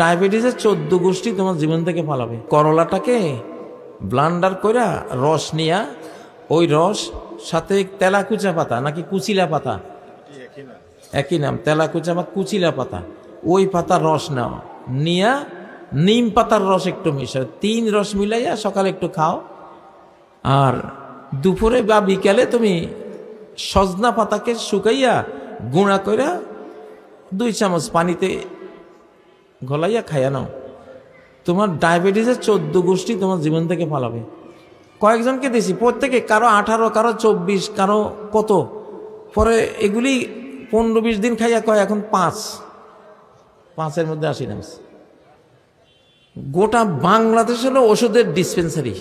ডায়াবেটিসের চোদ্দ গোষ্ঠী তোমার জীবন থেকে পালাবে। করলাটাকে ব্লান্ডার কইরা রস নিয়া ওই রস সাথে তেলাকুচা পাতা, নাকি কুচিলা পাতা? একই নাম, তেলাকুচা বা কুচিলা পাতা। ওই পাতার রস নাও। নিয়া নিম পাতার রস একটু মিশাও। তিন রস মিলাইয়া সকালে একটু খাও। আর দুপুরে বা বিকালে তুমি সজনা পাতাকে শুকাইয়া গুঁড়া কইরা দুই চামচ পানিতে গলাইয়া খাইয়া নাও। তোমার ডায়াবেটিসের চোদ্দ গোষ্ঠী তোমার জীবন থেকে পালাবে। কয়েকজনকে দিছি, প্রত্যেকে কারও আঠারো, কারও চব্বিশ, কারও কত? পরে এগুলি পনেরো বিশ দিন খাইয়া কয়, এখন পাঁচ। পাঁচের মধ্যে আসি নামছে গোটা বাংলাদেশ হলো ওষুধের ডিসপেন্সারি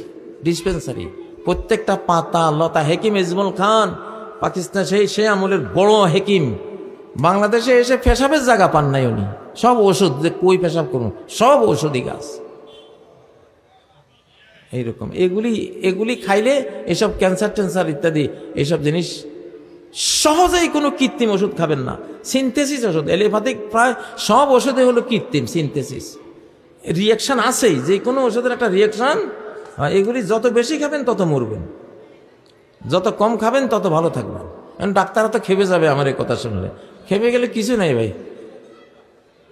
ডিসপেন্সারি প্রত্যেকটা পাতা, লতা, হেকিম, ইজমুল খান, পাকিস্তান সেই সে আমলের বড় হেকিম। বাংলাদেশে এসে পেশাবের জায়গা পান নাই উনি। সব ওষুধ যে কই পেশাব করুন, সব ওষুধই গাছ। এইরকম। এগুলি এগুলি খাইলে এসব ক্যান্সার ট্যান্সার ইত্যাদি, এসব জিনিস সহজেই কোনো কৃত্রিম ওষুধ খাবেন না। সিনথেসিস ওষুধ এলোপ্যাথিক প্রায় সব ওষুধে হলো কৃত্রিম সিনথেসিস। রিয়াকশান আছেই, যে কোনো ওষুধের একটা রিয়াকশান এগুলি যত বেশি খাবেন তত মরবেন। যত কম খাবেন তত ভালো থাকবেন। কারণ ডাক্তাররা তো খেপে যাবে আমার এই কথা শুনলে। খেপে গেলে কিছু নাই ভাই।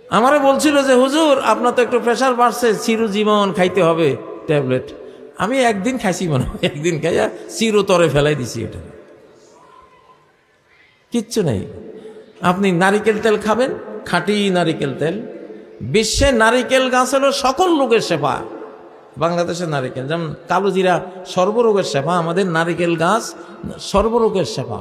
আমারে বলছিল যে, হুজুর, আপনার তো একটু প্রেশার বাড়ছে, চিরজীবন খাইতে হবে ট্যাবলেট। আমি একদিন খাইছি মনে হয়, একদিন খাইয়া চিরতরে ফেলাই দিছি এটা। কিচ্ছু নেই। আপনি নারিকেল তেল খাবেন, খাঁটি নারিকেল তেল। বিশ্বে নারিকেল গাছ হলো সকল রোগের সেবা। বাংলাদেশের নারিকেল, যেমন কালো জিরা সর্বরোগের সেবা, আমাদের নারিকেল গাছ সর্বরোগের সেবা।